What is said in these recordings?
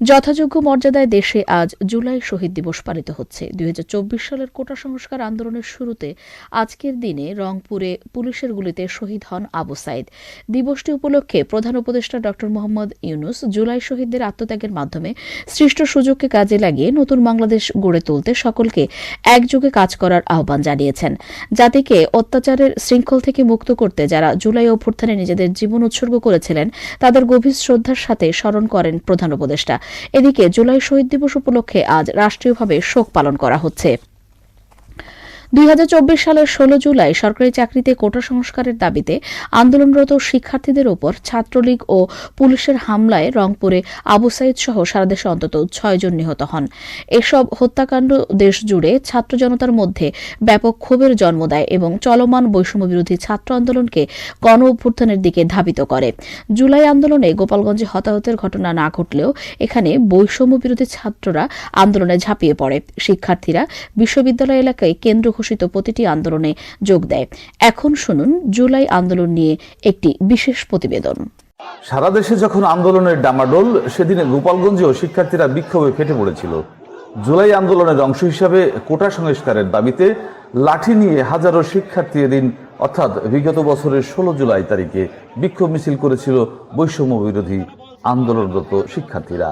যথাযোগ্য মর্যাদায় দেশে আজ জুলাই শহীদ দিবস পালিত হচ্ছে। দুই হাজার চব্বিশ সালের কোটা সংস্কার আন্দোলনের শুরুতে আজকের দিনে রংপুরে পুলিশের গুলিতে শহীদ হন আবু সাইদ। দিবসটি উপলক্ষে প্রধান উপদেষ্টা ড. মোহাম্মদ ইউনুস জুলাই শহীদদের আত্মত্যাগের মাধ্যমে সৃষ্ট সুযোগকে কাজে লাগিয়ে নতুন বাংলাদেশ গড়ে তুলতে সকলকে একযোগে কাজ করার আহ্বান জানিয়েছেন। জাতিকে অত্যাচারের শৃঙ্খল থেকে মুক্ত করতে যারা জুলাই অভ্যুত্থানে নিজেদের জীবন উৎসর্গ করেছিলেন, তাদের গভীর শ্রদ্ধার সাথে স্মরণ করেন প্রধান উপদেষ্টা। এদিকে জুলাই শহীদ দিবস উপলক্ষে আজ রাষ্ট্রীয়ভাবে শোক পালন করা হচ্ছে। দুই হাজার চব্বিশ সালের ষোলো জুলাই সরকারি চাকরিতে কোটা সংস্কারের দাবিতে আন্দোলনরত শিক্ষার্থীদের ওপর ছাত্রলীগ ও পুলিশের হামলায় রংপুরে আবু সাইদ সহ সারা দেশে অন্তত ছয়জন নিহত হন। এসব হত্যাকাণ্ড দেশ জুড়ে ছাত্র জনতার মধ্যে ব্যাপক ক্ষোভের জন্ম দেয় এবং চলমান বৈষম্য বিরোধী ছাত্র আন্দোলনকে গণ অভ্যুত্থানের দিকে ধাবিত করে। জুলাই আন্দোলনে গোপালগঞ্জে হতাহতের ঘটনা না ঘটলেও এখানে বৈষম্য বিরোধী ছাত্ররা আন্দোলনে ঝাঁপিয়ে পড়ে। শিক্ষার্থীরা বিশ্ববিদ্যালয় এলাকায় কেন্দ্র ঘোষিত প্রতিটি আন্দোলনে যোগ দেয়। এখন শুনুন জুলাই আন্দোলন নিয়ে একটি বিশেষ প্রতিবেদন। সারা দেশে যখন আন্দোলনের ডামাডোল, সেদিনে গোপালগঞ্জেও শিক্ষার্থীরা বিক্ষোভে ফেটে পড়েছিল। জুলাই আন্দোলনের অংশ হিসাবে কোটা সংস্কারের দাবিতে লাঠি নিয়ে হাজারো শিক্ষার্থী এদিন, অর্থাৎ বিগত বছরের ষোলো জুলাই তারিখে বিক্ষোভ মিছিল করেছিল বৈষম্য বিরোধী আন্দোলনরত শিক্ষার্থীরা।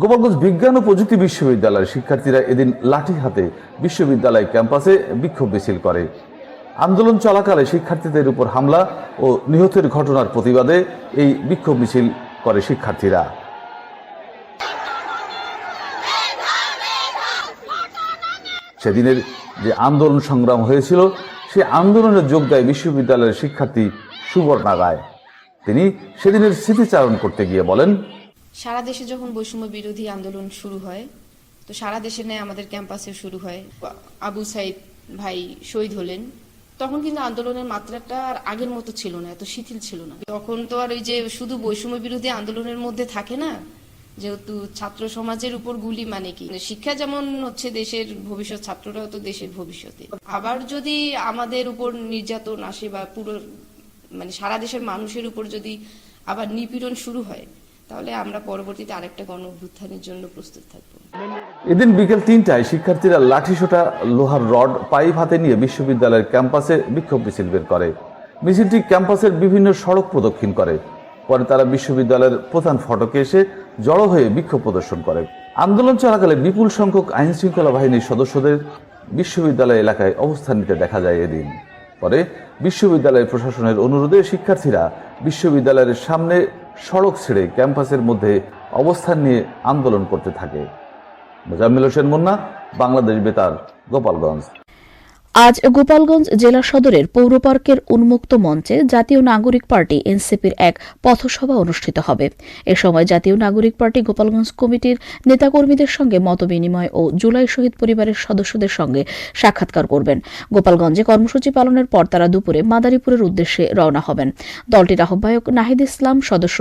গোপালগঞ্জ বিজ্ঞান ও প্রযুক্তি বিশ্ববিদ্যালয়ের শিক্ষার্থীরা এদিন লাঠি হাতে বিশ্ববিদ্যালয় ক্যাম্পাসে বিক্ষোভ মিছিল করে। আন্দোলন চলাকালে শিক্ষার্থীদের উপর হামলা ও নিহতের ঘটনার প্রতিবাদে এই বিক্ষোভ মিছিল করে শিক্ষার্থীরা। সেদিনের যে আন্দোলন সংগ্রাম হয়েছিল, সে আন্দোলনে যোগ দেয় বিশ্ববিদ্যালয়ের শিক্ষার্থী সুবর্ণা রায়। তিনি সেদিনের স্মৃতিচারণ করতে গিয়ে বলেন সারা দেশে যখন বৈষম্য বিরোধী আন্দোলন শুরু হয়, তো সারা দেশে নেয় আমাদের ক্যাম্পাসে শুরু হয়। আবু সাইদ ভাই শহীদ হলেন। তখন কিন্তু আন্দোলনের মাত্রাটা আর আগের মতো ছিল না, এত শিথিল ছিল না। তখন তো আর ওই যে শুধু বৈষম্য বিরোধী আন্দোলনের মধ্যে থাকে না, যেহেতু ছাত্র সমাজের উপর গুলি মানে কি? শিক্ষা যেমন হচ্ছে দেশের ভবিষ্যৎ, ছাত্ররাও তো দেশের ভবিষ্যতে। আবার যদি আমাদের উপর নির্যাতন আসে বা পুরো মানে সারা দেশের মানুষের উপর যদি আবার নিপীড়ন শুরু হয় তাহলে আমরা পরবর্তীতে আরেকটা গণ অভ্যুত্থানের জন্য প্রস্তুত থাকব। এদিন বিকেল তিনটায় শিক্ষার্থীরা লাঠিসোটা লোহার রড, পাইপ হাতে নিয়ে বিশ্ববিদ্যালয়ের ক্যাম্পাসে বিক্ষোভ মিছিল বের করে। মিছিলটি ক্যাম্পাসের বিভিন্ন সড়ক প্রদক্ষিণ করে। পরে তারা বিশ্ববিদ্যালয়ের প্রধান ফটকে এসে জড়ো হয়ে বিক্ষোভ প্রদর্শন করে। আন্দোলন চলাকালে বিপুল সংখ্যক আইন শৃঙ্খলা বাহিনীর সদস্যদের বিশ্ববিদ্যালয় এলাকায় অবস্থান নিতে দেখা যায় এদিন। পরে বিশ্ববিদ্যালয় প্রশাসনের অনুরোধে শিক্ষার্থীরা বিশ্ববিদ্যালয়ের সামনে সড়ক ছেড়ে ক্যাম্পাসের মধ্যে অবস্থান নিয়ে আন্দোলন করতে থাকে। মোজাম্মেল হোসেন মুন্না, বাংলাদেশ বেতার, গোপালগঞ্জ। আজ গোপালগঞ্জ জেলা সদরের পৌর পার্কের উন্মুক্ত মঞ্চে জাতীয় নাগরিক পার্টি এনসিপির এক পথসভা অনুষ্ঠিত হবে। এ সময় জাতীয় নাগরিক পার্টি গোপালগঞ্জ কমিটির নেতাকর্মীদের সঙ্গে মতবিনিময় ও জুলাই শহীদ পরিবারের সদস্যদের সঙ্গে সাক্ষাৎকার করবেন। গোপালগঞ্জে কর্মসূচি পালনের পর তারা দুপুরে মাদারীপুরের উদ্দেশ্যে রওনা হবেন। দলটির আহ্বায়ক নাহিদ ইসলাম, সদস্য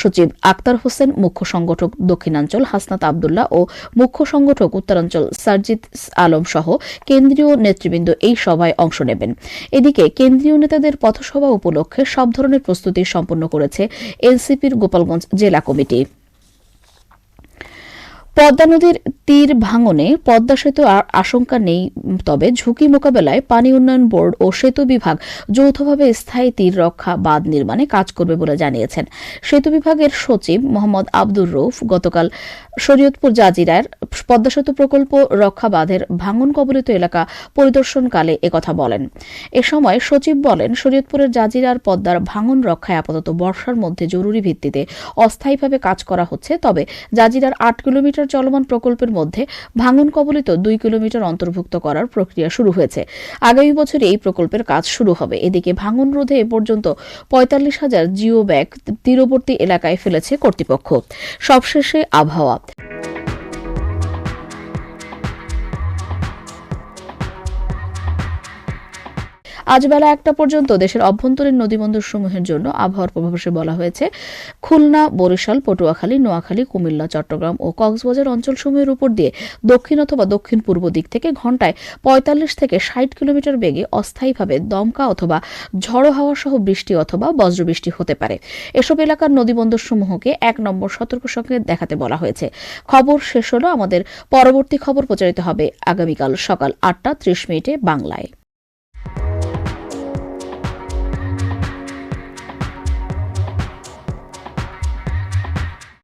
সচিব আক্তার হোসেন, মুখ্য সংগঠক দক্ষিণাঞ্চল হাসনাত আবদুল্লাহ ও মুখ্য সংগঠক উত্তরাঞ্চল সার্জিত আলম সহ কেন্দ্রীয় নেতৃবৃন্দ এই সভায় অংশ নেবেন। এদিকে কেন্দ্রীয় নেতাদের পথসভা উপলক্ষে সব ধরনের প্রস্তুতি সম্পন্ন করেছে এনসিপির গোপালগঞ্জ জেলা কমিটি। পদ্মা নদীর তীর ভাঙনে পদ্মা সেতু আশঙ্কা নেই, তবে ঝুঁকি মোকাবেলায় পানি উন্নয়ন বোর্ড ও সেতু বিভাগ যৌথভাবে স্থায়ী তীর রক্ষা বাঁধ নির্মাণে কাজ করবে বলে জানিয়েছেন। সেতু বিভাগের সচিব মোহাম্মদ আব্দুর রৌফ গতকাল শরীয়তপুর জাজিরার পদ্মা সেতু প্রকল্প রক্ষা বাঁধের ভাঙন কবলিত এলাকা পরিদর্শনকালে একথা বলেন। এ সময় সচিব বলেন, শরীয়তপুরের জাজিরার পদ্মার ভাঙন রক্ষায় আপাতত বর্ষার মধ্যে জরুরি ভিত্তিতে অস্থায়ীভাবে কাজ করা হচ্ছে, তবে জাজিরার আট কিলোমিটার চলমান প্রকল্পের মধ্যে ভাঙন কবলিত দুই কিলোমিটার অন্তর্ভুক্ত করার প্রক্রিয়া শুরু হয়েছে। আগামী বছরে এই প্রকল্পের কাজ শুরু হবে। এদিকে ভাঙন রোধে এ পর্যন্ত পঁয়তাল্লিশ হাজার জিও ব্যাগ তীরবর্তী এলাকায় ফেলেছে কর্তৃপক্ষ। সবশেষে আবহাওয়া। আজ বেলা একটা পর্যন্ত দেশের অভ্যন্তরীণ নদীবন্দর সমূহের জন্য আবহাওয়ার পূর্বাভাসে বলা হয়েছে, খুলনা, বরিশাল, পটুয়াখালী, নোয়াখালী, কুমিল্লা, চট্টগ্রাম ও কক্সবাজার অঞ্চলসমূহের উপর দিয়ে দক্ষিণ অথবা দক্ষিণ পূর্ব দিক থেকে ঘন্টায় পঁয়তাল্লিশ থেকে ষাট কিলোমিটার বেগে অস্থায়ীভাবে দমকা অথবা ঝড়ো হাওয়া সহ বৃষ্টি অথবা বজ্রবৃষ্টি হতে পারে। এসব এলাকার নদীবন্দর সমূহকে এক নম্বর সতর্ক সংকেত দেখাতে বলা হয়েছে। খবর শেষ হলো আমাদের পরবর্তী খবর প্রচারিত হবে আগামীকাল সকাল আটটা ত্রিশ মিনিটে বাংলায়।